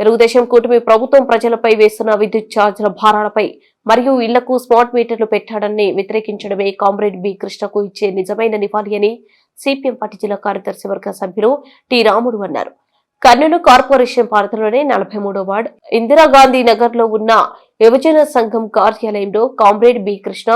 తెలుగుదేశం కూటమి ప్రభుత్వం ప్రజలపై వేస్తున్న విద్యుత్ ఛార్జీల భారాలపై మరియు ఇళ్ళకు స్మార్ట్ మీటర్లు పెట్టాడని వ్యతిరేకించడమే కామ్రేడ్ బి. కృష్ణకు ఇచ్చే నిజమైన నివాళి అని సిపిఎం పార్టీ జిల్లా కార్యదర్శి వర్గ సభ్యులు టి. రాముడు అన్నారు. కర్నూలు కార్పొరేషన్ పార్టీలోనే నలభై మూడో వార్డ్ ఇందిరాగాంధీ నగర్లో ఉన్న యువజన సంఘం కార్యాలయంలో కామ్రేడ్ బి. కృష్ణ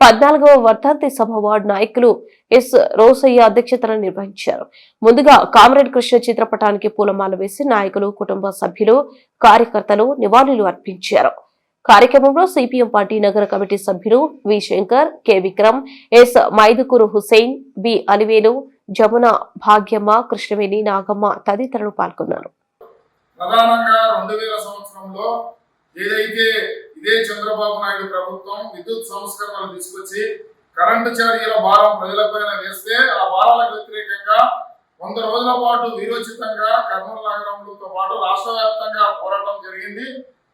పద్నాలుగవ వర్ధాంతి సభ వార్డు నాయకులు ఎస్. రోసయ్య అధ్యక్షతన నిర్వహించారు. ముందుగా కామ్రేడ్ కృష్ణ చిత్రపటానికి పూలమాల వేసి నాయకులు కుటుంబ సభ్యులు కార్యకర్తలు నివాళులు అర్పించారు. కార్యక్రమంలో సిపిఎం పార్టీ నగర కమిటీ సభ్యులు V. Shankar K. Vikram S. Mydukur Husen B. Alivelu Jamuna Bhagyamma Krishnaveni Nagamma తదితరులు పాల్గొన్నారు. ప్రధానంగా రెండు వేల సంవత్సరంలో ఏదైతే ఇదే చంద్రబాబు నాయుడు ప్రభుత్వం విద్యుత్ సంస్కరణలు తీసుకొచ్చి కరెంటు ఛార్జీల భారం ప్రజలపైన వేస్తే ఆ భారాలకు వ్యతిరేకంగా వంద రోజుల పాటు వీరోచితంగా కర్నూలు నగరంతో పాటు రాష్ట్ర వ్యాప్తంగా పోరాటం జరిగింది.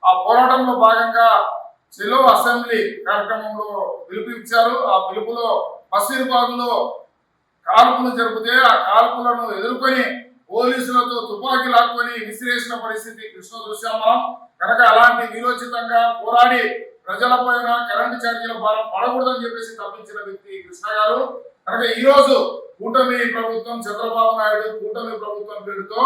ఆ పోరాటంలో భాగంగా చెలో అసెంబ్లీ కార్యక్రమంలో పిలుపు ఇచ్చారు ఆ పిలుపులో బస్సీర్బాగులో కాల్పులు జరిపితే ఆ కాల్పులను ఎదుర్కొని పోలీసులతో తుపాకీ లాక్కొని విసిరేసిన పరిస్థితి కృష్ణ చూసాం మనం కనుక అలాంటి వీరోచితంగా పోరాడి ప్రజల పైన కరెంటు ఛార్జీల భారం పడకూడదని చెప్పేసి తప్పించిన వ్యక్తి కృష్ణ గారు. కనుక ఈ రోజు కూటమి ప్రభుత్వం చంద్రబాబు నాయుడు కూటమి ప్రభుత్వం పేరుతో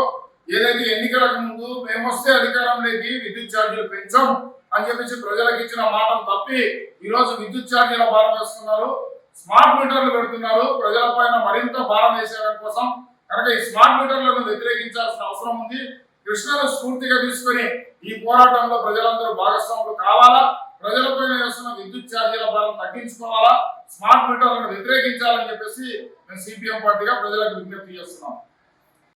ఏదైతే ఎన్నికలకు ముందు మేము వస్తే అధికారంలోకి విద్యుత్ ఛార్జీలు పెంచాం అని చెప్పేసి ప్రజలకు ఇచ్చిన మాటను తప్పి ఈ రోజు విద్యుత్ ఛార్జీల భారం వేస్తున్నారు. స్మార్ట్ మీటర్లు పెడుతున్నారు. ప్రజలపైన మరింత భారం వేసేయడం కోసం అంటే ఈ స్మార్ట్ మీటర్లను వ్యతిరేకించాల్సిన అవసరం ఉంది. కృష్ణను స్ఫూర్తిగా తీసుకొని ఈ పోరాటంలో ప్రజలందరూ భాగస్వాములు కావాలా? ప్రజలపైన వేస్తున్న విద్యుత్ ఛార్జీల భారం తగ్గించుకోవాలా? స్మార్ట్ మీటర్లను వ్యతిరేకించాలని చెప్పేసి మేము సిపిఎం పార్టీగా ప్రజలకు విజ్ఞప్తి చేస్తున్నాం.